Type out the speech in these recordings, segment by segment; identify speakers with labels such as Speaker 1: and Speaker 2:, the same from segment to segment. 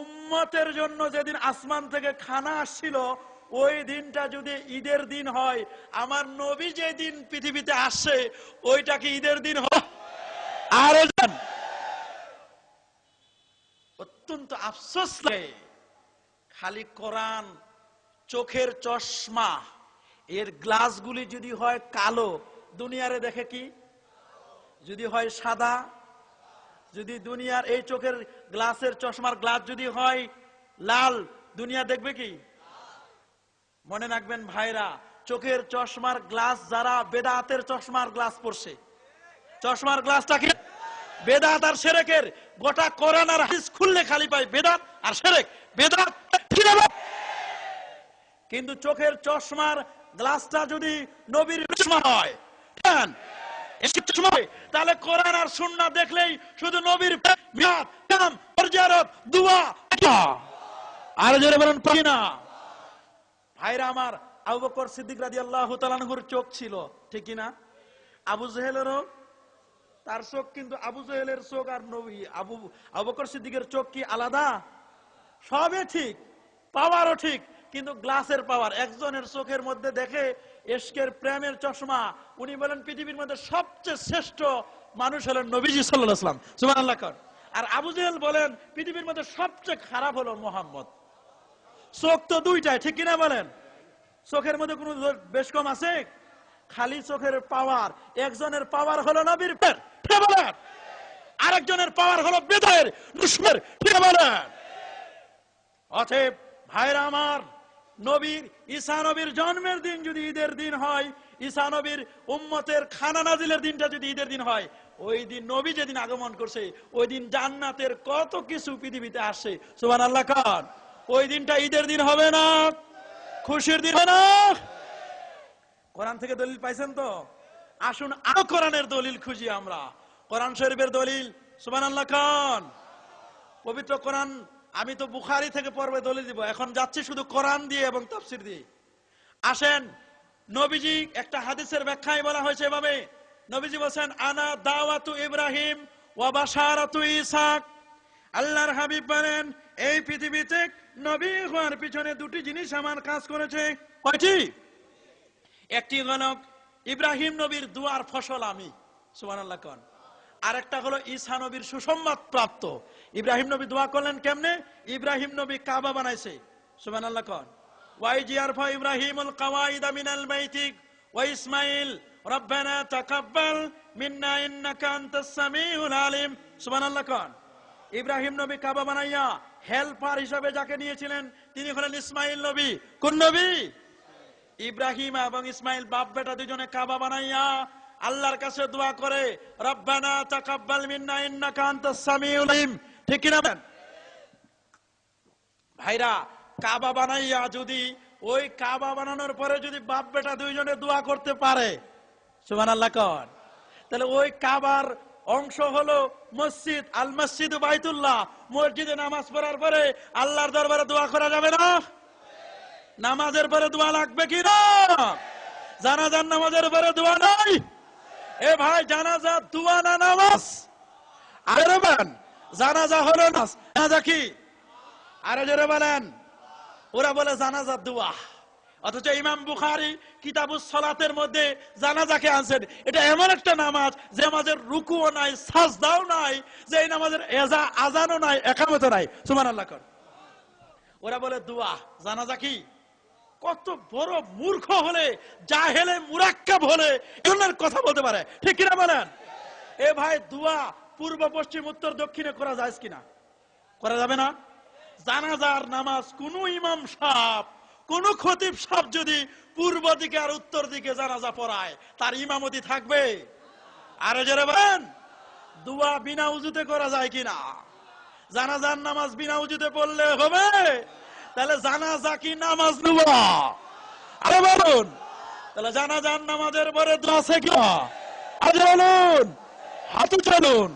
Speaker 1: উম্মতের জন্য যেদিন আসমান থেকে খানা আসছিল, ওই দিনটা যদি ঈদের দিন হয়, আমার নবী যে দিন পৃথিবীতে আসছে ওইটা কি ঈদের দিন হয়? আরও যান অত্যন্ত আফসোস লাগে। খালি কোরআন, চোখের চশমা, এর গ্লাসগুলি যদি হয় কালো, দুনিয়ারে দেখে কি? যদি হয় সাদা যদি দুনিয়ার এই চোখের গ্লাসের চশমার গ্লাস যদি হয়, লাল, দুনিয়া দেখবে কি? মনে রাখবেন ভাইরা, চোখের চশমার গ্লাস যারা বেদাতের চশমার গ্লাস পড়ছে চশমার গ্লাসটা কি? বেদাত আর সেরেকের গোটা কোরআন আর হাদিস খুললে খালি পাই বেদাত আর সেরেক। বেদাত কিন্তু চোখের চশমার গ্লাসটা যদি নবীর হয় তাহলে কোরআন আর সুন্না দেখলেই শুধু নবীর মিয়াদ দুয়া আর বলেন না। ভাইরা আমার, আবু বকর সিদ্দিক রাদিয়াল্লাহু তাআলার চোখ ছিল, ঠিক না আবু জেহেলেরও তার চোখ কিন্তু আবু জেহেলের চোখ আর নবী, আবু আবু সিদ্দিকের চোখ কি আলাদা? সবই ঠিক, পাওয়ারও ঠিক। কিন্তু গ্লাসের পাওয়ার, একজনের চোখের মধ্যে দেখে এশকের প্রেমের চশমা, উনি বলেন পৃথিবীর মধ্যে সবচেয়ে শ্রেষ্ঠ মানুষ হলেন নবীজি সাল্লাম। সুবহানাল্লাহ কর। আর আবু বলেন, পৃথিবীর মধ্যে সবচেয়ে খারাপ হলো মোহাম্মদ। চোখ তো দুইটাই, ঠিক কিনা বলেন? চোখের মধ্যে কোনো বেশ কম আছে? খালি চোখের পাওয়ার, একজনের পাওয়ার হলো নবীর ঠিক বলেন? আরেকজনের পাওয়ার হলো দুশ্মের ঠিক বলেন? অতএব ভাইরা আমার নবীর, ঈসা নবীর জন্মের দিন যদি ঈদের দিন হয়, ঈসা নবীর উম্মতের খানা নাজিলের দিনটা যদি ঈদের দিন হয়, ওই দিন নবী যেদিন আগমন করছে, ওই দিন জান্নাতের কত কিছু পৃথিবীতে আসছে। সুবান আল্লাহ খান ওই দিনটা ঈদের দিন হবে না। খুশির দিন হবে না। কোরআন থেকে দলিল পাইছেন তো? আসুন আরও কোরআনের দলিল খুঁজি আমরা। কোরআন শরীফের দলিল সুবান আল্লাহ খান পবিত্র কোরআন আমি তো বুখারি থেকে পর্বে দলিল দিব। এখন যাচ্ছি শুধু কোরআন দিয়ে এবং তাফসির দিয়ে। আসেন, নবীজি একটা হাদিসের ব্যাখ্যায় বলা হয়েছে এভাবে। নবীজি বলছেন, আনা দাওয়াতু ইব্রাহিম ওয়া বাশারাতু ইসাক। আল্লাহর হাবিব বলেন, এই পৃথিবীতে নবী হওয়ার পিছনে দুটি জিনিস আমার কাজ করেছে। কয়টি? একটি হল, ইব্রাহিম নবীর দুয়ার ফসল আমি। সুবহানাল্লাহ কোন। আরেকটা হলো ঈসা নবীর সুসংবাদ প্রাপ্ত। ইব্রাহিম নবী দোয়া করলেন কেমনে? ইব্রাহিম নবী কাবা বানাইছে। সুবহানাল্লাহ কোন। ওয়াই জিয়ারফা ইব্রাহিমুল কাওয়াইদা মিনাল বাইতিক ওয়া ইসমাইল রব্বানা তাকাব্বাল মিন্না ইন্নাকা আনতাস সামিউল আলিম। সুবহানাল্লাহ কোন। ইব্রাহিম নবী কাবা বানাইয়া হেল্পার হিসাবে যাকে নিয়েছিলেন, তিনি হলেন ইসমাইল নবী। কোন নবী? ইব্রাহিম এবং ইসমাইল বাপ বেটা দুজনে কাবা বানাইয়া আল্লাহর কাছে দোয়া করে, রব্বানা তাকাব্বাল মিন্না ইন্নাকা আনতাস সামিউল আলিম। ঠিক কি না? ভাইরা, কাবা বানাইয়া যদি, ওই কাবা বানানোর পরে যদি বাপ বেটা দুইজনে দোয়া করতে পারে, সুবহানাল্লাহ কর তাহলে ওই কাবার অংশ হলো মসজিদ, আল মসজিদ বাইতুল্লাহ। মসজিদে নামাজ পড়ার পরে আল্লাহর দরবারে দোয়া করা যাবে না? নামাজের পরে দোয়া লাগবে কি না? জানাজার নামাজের পরে দোয়া নাই? এ ভাই, জানাজা, দোয়া না নামাজ? আরে বলেন জানাজা হলো না, জানাজা কি? আরে জোরে বলেন। ওরা বলে জানাজা, দোয়া। অথচ ইমাম বুখারি কিতাবুস সালাতের মধ্যে জানাজাকে আনছেন। এটা এমন একটা নামাজ, যে নামাজের রুকুও নাই, সাজদাও নাই, যে এই নামাজের এজা, আজানও নাই একামত নাই। সুবহানাল্লাহ কর। ওরা বলে, দোয়া, জানাজা কি? কত বড় মূর্খ হলে, জাহেলে মুরাক্কাব হলে, এগুলোর কথা বলতে পারে। ঠিক কিনা বলেন? এ ভাই, দোয়া পূর্ব, পশ্চিম, উত্তর, দক্ষিণে করা যায় কিনা? করা যাবে না? জানাজার নামাজ, কোন ইমাম সাহ কোন খতিব সাহ যদি পূর্ব দিকে আর উত্তর দিকে জানাজা পড়ায়, তার ইমামতি থাকবে? আরে যারা বলেন। দুয়া বিনা উজুতে করা যায় কিনা? জানাজার নামাজ বিনা উজুতে পড়লে হবে? তাহলে জানাজা কি নামাজ নুবা আরে বলুন। তাহলে জানাজান নামাজের পরে দোয়া শেখা আরে বলুন। হাতে চলুন।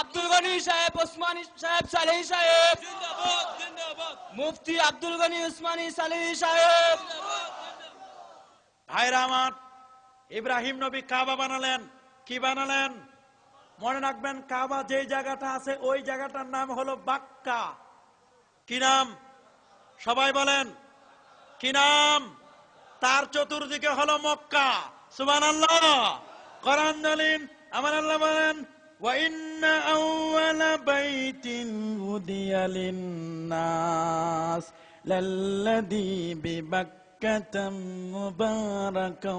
Speaker 2: আব্দুল গনি সাহেব, ওসমানী সাহেব, সালেহী সাহেব। মুফতি আব্দুল গনি উসমানী সালি সাহেব।
Speaker 1: ভাইরা আমার, ইব্রাহিম নবী কাবা বানালেন। কি বানালেন? মনে রাখবেন, কাবা যে জায়গাটা আছে, ওই জায়গাটার নাম হলো বাক্কা। কি নাম? সবাই বলেন। কি নাম? তার চতুর্দিকে হলো মক্কা। সুবান আল্লাহ করান আমার আল্লাহ বলেন وَإِنَّ أَوَّلَ بَيْتٍ وُضِعَ لِلنَّاسِ لَلَّذِي بِبَكَّةَ مُبَارَكًا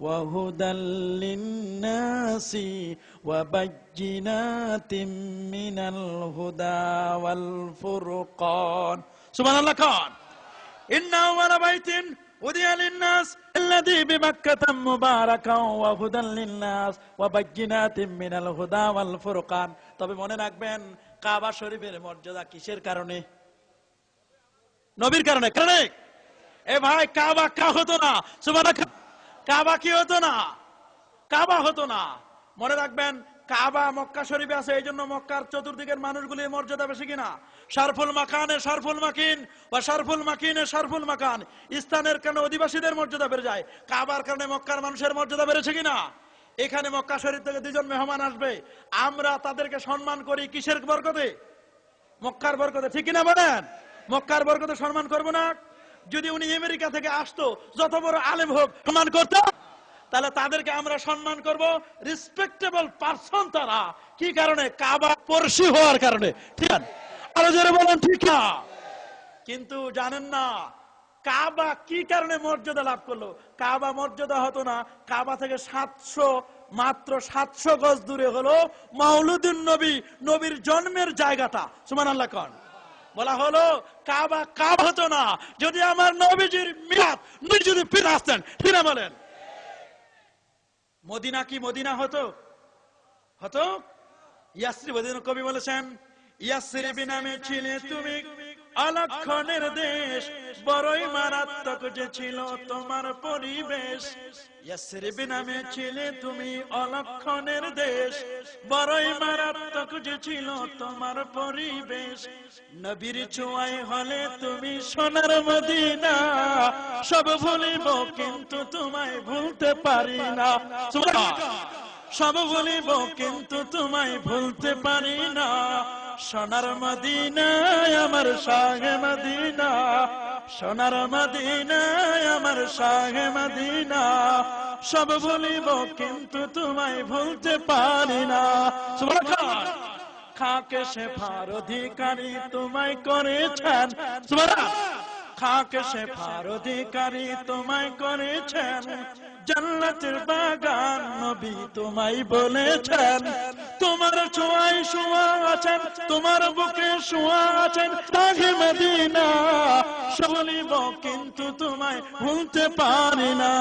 Speaker 1: وَهُدًى لِلنَّاسِ وَبَيِّنَاتٍ مِنَ الْهُدَى وَالْفُرْقَانِ. سبحان الله قال إن أول بيت وضع للناس الذي بمكة مباركا وهدى للناس وبينات من الهدى والفرقان তবে মনে রাখবেন কাবা শরীফের মর্যাদা কিসের কারণে নবীর কারণে কারণে এ ভাই কাবা কা হতো না সুবহানাক কাবা কি হতো না কাবা হতো না মনে রাখবেন কাবা, মক্কা শরীফে আছে, এই জন্য মক্কার চতুর্দিকের মানুষগুলির মর্যাদা বেশি কিনা? সারফুল মাকানে সারফুল মাকিন, বা সারফুল মাকিনে সারফুল মাকান। স্থানের কারণে অধিবাসীদের মর্যাদা বেড়ে যায়? কাবার কারণে মক্কার মানুষের মর্যাদা বেড়েছে কিনা? এখানে মক্কা শরীফ থেকে দুজন মেহমান আসবে। আমরা তাদেরকে সম্মান করি কিসের বরকতে? মক্কার বরকতে, ঠিক কিনা বলেন? মক্কার বরকতে সম্মান করব না? যদি উনি আমেরিকা থেকে আসতো, যত বড় আলেম হোক, সম্মান করত? তাহলে তাদেরকে আমরা সম্মান করব। রেসপেক্টেবল পারসন তারা। কি কারণে? কাবা পড়শি হওয়ার কারণে। ঠিক আছে? আরও জোরে বলেন, ঠিক না? কিন্তু জানেন না, কাবা কি কারণে মর্যাদা লাভ করল? কাবা মর্যাদা হতো না। কাবা থেকে সাতশো, মাত্র সাতশো গজ দূরে হলো মাউলুদ্দিন নবী, নবীর জন্মের জায়গাটা। সুমান আল্লাহ কন। বলা হলো, কাবা কাব হতো না। যদি আমার নবীজির মিলাদ নবী যদি ফিরে আসতেন ফিরে বলেন? মদিনা কি মদিনা হতো? হতো? ইয়াসরি কবি বলেছেন ইয়াসরি বিনামে ছিলে তুমি দেশ, বড়ই মারাত্মক যে ছিল তোমার পরিবেশ। নামে ছিলে তুমি অলক্ষণের দেশ, বড়ই মারাত্মক যে ছিল তোমার পরিবেশ। নবীর হলে তুমি সোনার মদিনা, সব ভুলিব কিন্তু তোমায় ভুলতে পারি না। সব ভুলিব কিন্তু তোমায় ভুলতে পারি না। সোনার মদিনায়, আমার শাহে মদিনা। সোনার মদিনায়, আমার শাহে মদিনা। সব ভুলিব কিন্তু তোমায় ভুলতে পারি না। খাকে সে ফার অধিকারী তোমায় করেছেন। খাকে সে ফার অধিকারী তোমায় করেছেন। জান্নাতের বাগান নবী তোমায় বলেছেন। তোমার ছোঁয়াই শোয়া আছেন, তোমার বুকে শোয়া আছেন, তাহে মদিনা। বলিব কিন্তু তোমায় ভুলতে পারি না।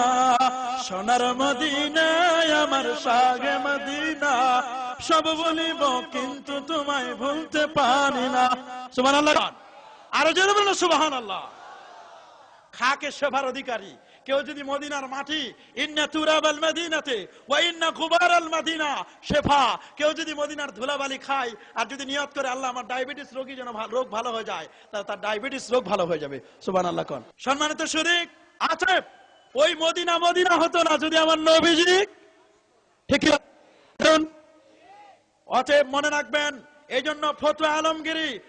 Speaker 1: সোনার মদিনায় আমার সাগে মদিনা। সব বলিব কিন্তু তোমায় ভুলতে পারি না। সুবহান আল্লাহ আরও জোরে বলুন সুবহান আল্লাহ খাকে সেবার অধিকারী। কেউ যদি মদিনার মাটি, ইন্না মদিনাতে ওয়া ইন্না মদিনা শেফা। কেউ যদি মদিনার ধুলাবালি খায় আর যদি নিয়ত করে, আল্লাহ, আমার ডায়াবেটিস রোগী যেন রোগ ভালো হয়ে যায় তাহলে তার ডায়াবেটিস রোগ ভালো হয়ে যাবে। সুবহানাল্লাহ কোন। সম্মানিত শরীক আছে ওই মদিনা মদিনা হতো না যদি আমার নবীজি। ঠিক? অতএব মনে রাখবেন এই জন্য ফতুয়া আলমগিরি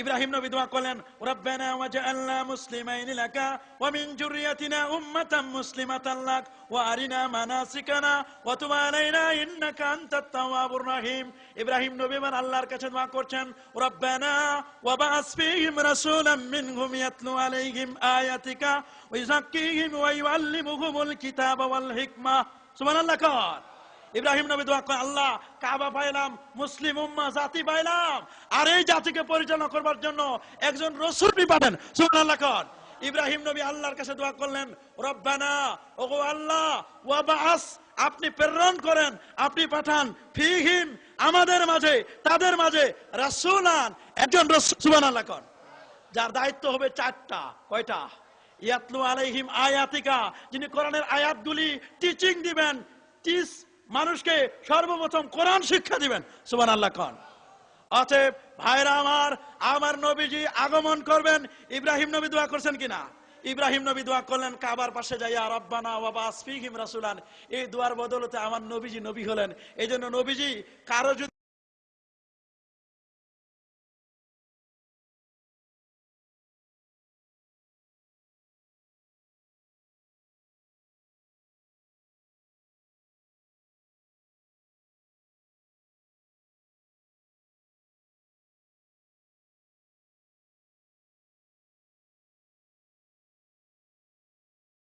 Speaker 1: ইব্রাহিম নবী দোয়া করলেন, রব্বানা ওয়াজআলনা মুসলিমাইন লাকা ওয়া মিন যুররিয়াতিনা উম্মাতাম মুসলিমাতান লাক ওয়া আরিনা মানাসিকানা ওয়া তুব আলাইনা ইন্নাকা আনতাত তাওয়াবুর রহিম। ইব্রাহিম নবী মান আল্লাহর কাছে দোয়া করছেন, রব্বানা ওয়া বা'আস ফীহিম রাসূলাম মিনহুম ইয়াতলু আলাইহিম আয়াতিকা ওয়া ইউযাক্কিহিম ওয়া ইউআল্লিমুহুমুল কিতাবা ওয়াল হিকমা। সুবহানাল্লাহ, কর। ইব্রাহিম নবী দোয়া করে আল্লাহ, কাবা পাইলাম, মুসলিম উম্মা, জাতি পাইলাম। আর এই জাতিকে পরিচালনা করবার জন্য একজন রসুল পাবেন সুবহানাল্লাহ কর। ইব্রাহিম নবী আল্লাহর কাছে দোয়া করলেন, রব্বানা, ওগো আল্লাহ ওয়াবাস আপনি প্রেরণ করেন, আপনি পাঠান, ফিহিম, আমাদের মাঝে, তাদের মাঝে, রাসূলান, একজন রাসূল, সুবহানাল্লাহ কর। যার দায়িত্ব হবে চারটা, কয়টা? ইয়াতলু আলাইহিম আয়াতিকা, যিনি কোরআনের আয়াতগুলি টিচিং দিবেন টিচ মানুষকে সর্বপ্রথম কোরআন শিক্ষা দিবেন। সুবান আল্লাহ খান অতএব ভাইরা আমার আমার নবীজি আগমন করবেন। ইব্রাহিম নবী দোয়া করছেন কিনা? ইব্রাহিম নবী দোয়া করলেন, কাবার পাশে যাইয়া রব্বানা বাবা আসফিহিম রাসুলান। এই দোয়ার বদলতে আমার নবীজি নবী হলেন। এই জন্য নবীজি কারও যদি